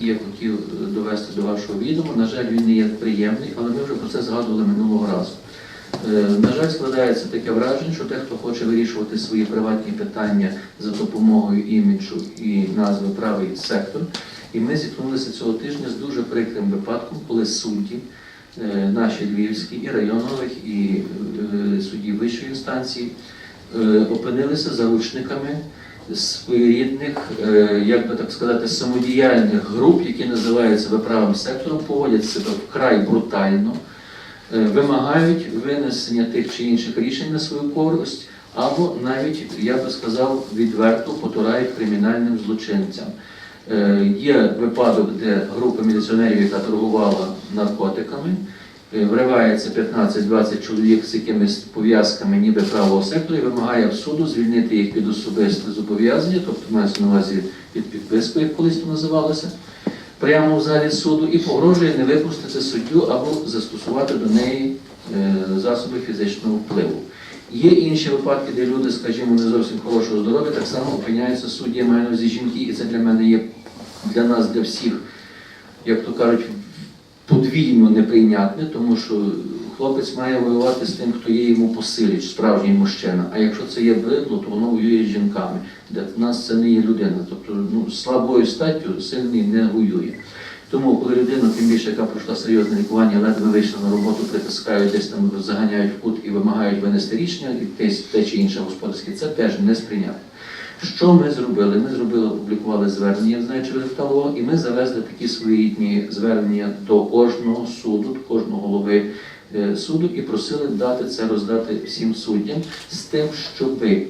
я хотів е, довести до вашого відома. На жаль, він не є приємний, але ми вже про це згадували минулого разу. Е, На жаль, складається таке враження, що те, хто хоче вирішувати свої приватні питання за допомогою іміджу і назви правий сектор. І ми зіткнулися цього тижня з дуже прикрим випадком, коли судді, е, наші львівські, і районових, і судді вищої інстанції, опинилися заручниками своєрідних, е, як би так сказати, самодіяльних груп, які називають себе правим сектором, поводять себе вкрай брутально, е, вимагають винесення тих чи інших рішень на свою користь, або навіть, я би сказав, відверто потурають кримінальним злочинцям. Е, Є випадок, де група міліціонерів, яка торгувала наркотиками, вривається 15-20 чоловік з якимись пов'язками ніби правого сектору і вимагає в суду звільнити їх від особисте зобов'язання, тобто мається на увазі під підписку, як колись то називалося, прямо в залі суду і погрожує не випустити суддю або застосувати до неї е, засоби фізичного впливу. Є інші випадки, де люди, скажімо, не зовсім хорошого здоров'я, так само опиняються судді, маю на увазі жінки, і це для мене є для нас, для всіх, як то кажуть, подвійно неприйнятне, тому що хлопець має воювати з тим, хто є йому по силі, справжній мужчина. А якщо це є бридло, то воно воює з жінками. Для нас це не є людина. Тобто ну, слабою статтю сильний не воює. Тому, коли людина, тим більше, яка пройшла серйозне лікування, ледве вийшла на роботу, притискають, десь там заганяють в кут і вимагають винести рішення, якесь те чи інше господарське, це теж не сприйняти. Що ми зробили? Ми зробили, опублікували звернення, не знаю, чи ви і ми завезли такі своєрідні звернення до кожного суду, до кожного голови е, суду і просили дати це роздати всім суддям з тим, щоби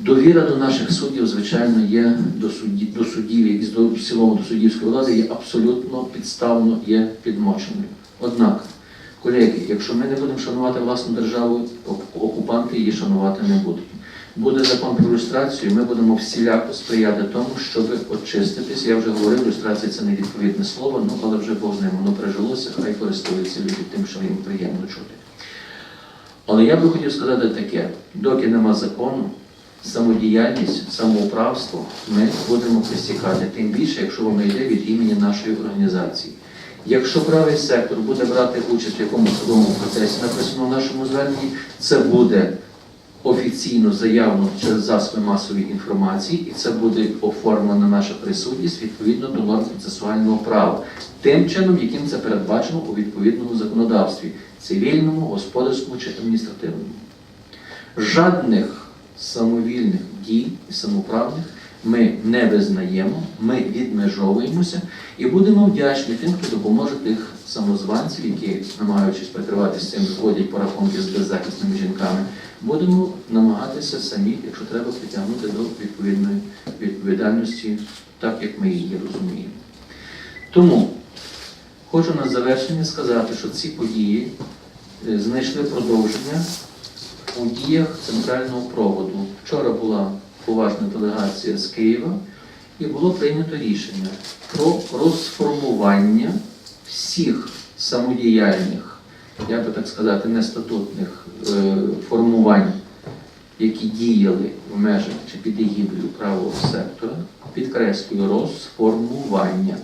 Довіра до наших суддів, звичайно, є до судді, до суддів і до в цілому до суддівської влади є абсолютно підставно є підмоченою. Однак, колеги, якщо ми не будемо шанувати власну державу, окупанти її шанувати не будуть. Буде закон про люстрацію, ми будемо всіляко сприяти тому, щоб очиститись. Я вже говорив, люстрація це не відповідне слово, ну але вже Бог ним воно прижилося, хай користуються люди тим, що їм приємно чути. Але я би хотів сказати таке: доки нема закону, самодіяльність, самоуправство ми будемо присікати, тим більше, якщо воно йде від імені нашої організації. Якщо правий сектор буде брати участь в якомусь судовому процесі, написано в нашому зверненні, це буде офіційно заявлено через засоби масової інформації, і це буде оформлена наша присутність відповідно до норм процесуального права, тим чином, яким це передбачено у відповідному законодавстві цивільному, господарському чи адміністративному. Жадних самовільних дій і самоправних ми не визнаємо, ми відмежовуємося і будемо вдячні тим, хто допоможе тих самозванців, які, намагаючись прикриватися цим, входять по рахунки з беззахисними жінками. Будемо намагатися самі, якщо треба, притягнути до відповідної відповідальності, так як ми її розуміємо. Тому хочу на завершення сказати, що ці події е, знайшли продовження у діях центрального проводу. Вчора була поважна делегація з Києва і було прийнято рішення про розформування всіх самодіяльних, я би так сказати, нестатутних е, формувань, які діяли в межах чи під егідою правого сектора, підкреслюю розформування.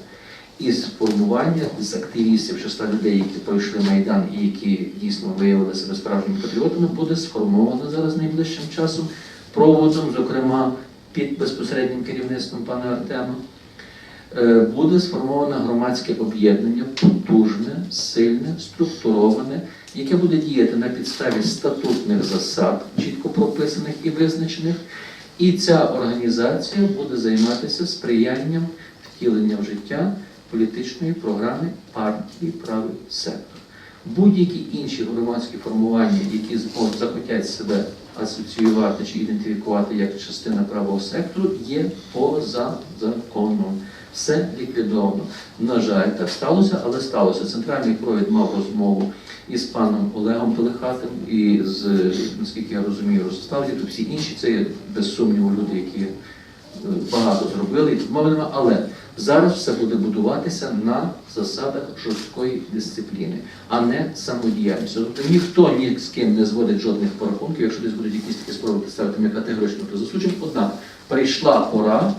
Із формування з активістів, числа людей, які пройшли Майдан і які дійсно виявили себе справжніми патріотами, буде сформовано зараз найближчим часом проводом, зокрема під безпосереднім керівництвом пана Артема. Е, Буде сформоване громадське об'єднання, потужне, сильне, структуроване, яке буде діяти на підставі статутних засад, чітко прописаних і визначених. І ця організація буде займатися сприянням втілення в життя політичної програми партії Правий сектор. Будь-які інші громадські формування, які захотять себе асоціювати чи ідентифікувати як частина правого сектору, є поза законом. Все ліквідовано. На жаль, так сталося, але сталося. Центральний провід мав розмову із паном Олегом Пелехатим і з, наскільки я розумію, розставлю то всі інші це є без сумніву люди, які багато зробили, нема, але зараз все буде будуватися на засадах жорсткої дисципліни, а не самодіяльності. Тобто ніхто ні з ким не зводить жодних порахунків, якщо десь будуть якісь такі спроби представити ми категорично то засуджуємо. Однак прийшла пора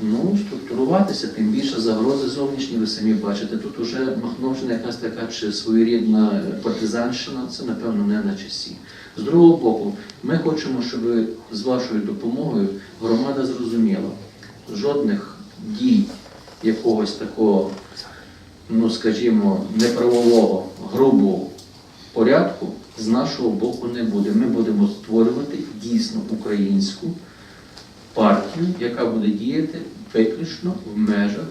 Ну, структуруватися, тим більше загрози зовнішні, ви самі бачите. Тут уже Махновщина якась така чи своєрідна партизанщина, це напевно не на часі. З другого боку, ми хочемо, щоб з вашою допомогою громада зрозуміла, жодних дій якогось такого, ну скажімо, неправового, грубого порядку з нашого боку не буде. Ми будемо створювати дійсно українську партію, яка буде діяти виключно в межах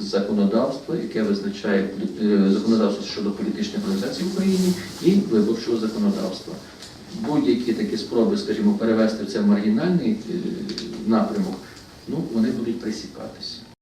законодавства, яке визначає е, законодавство щодо політичних організацій в Україні і виборчого законодавства. Будь-які такі спроби, скажімо, перевести це в маргінальний е, напрямок, ну вони будуть присікатися.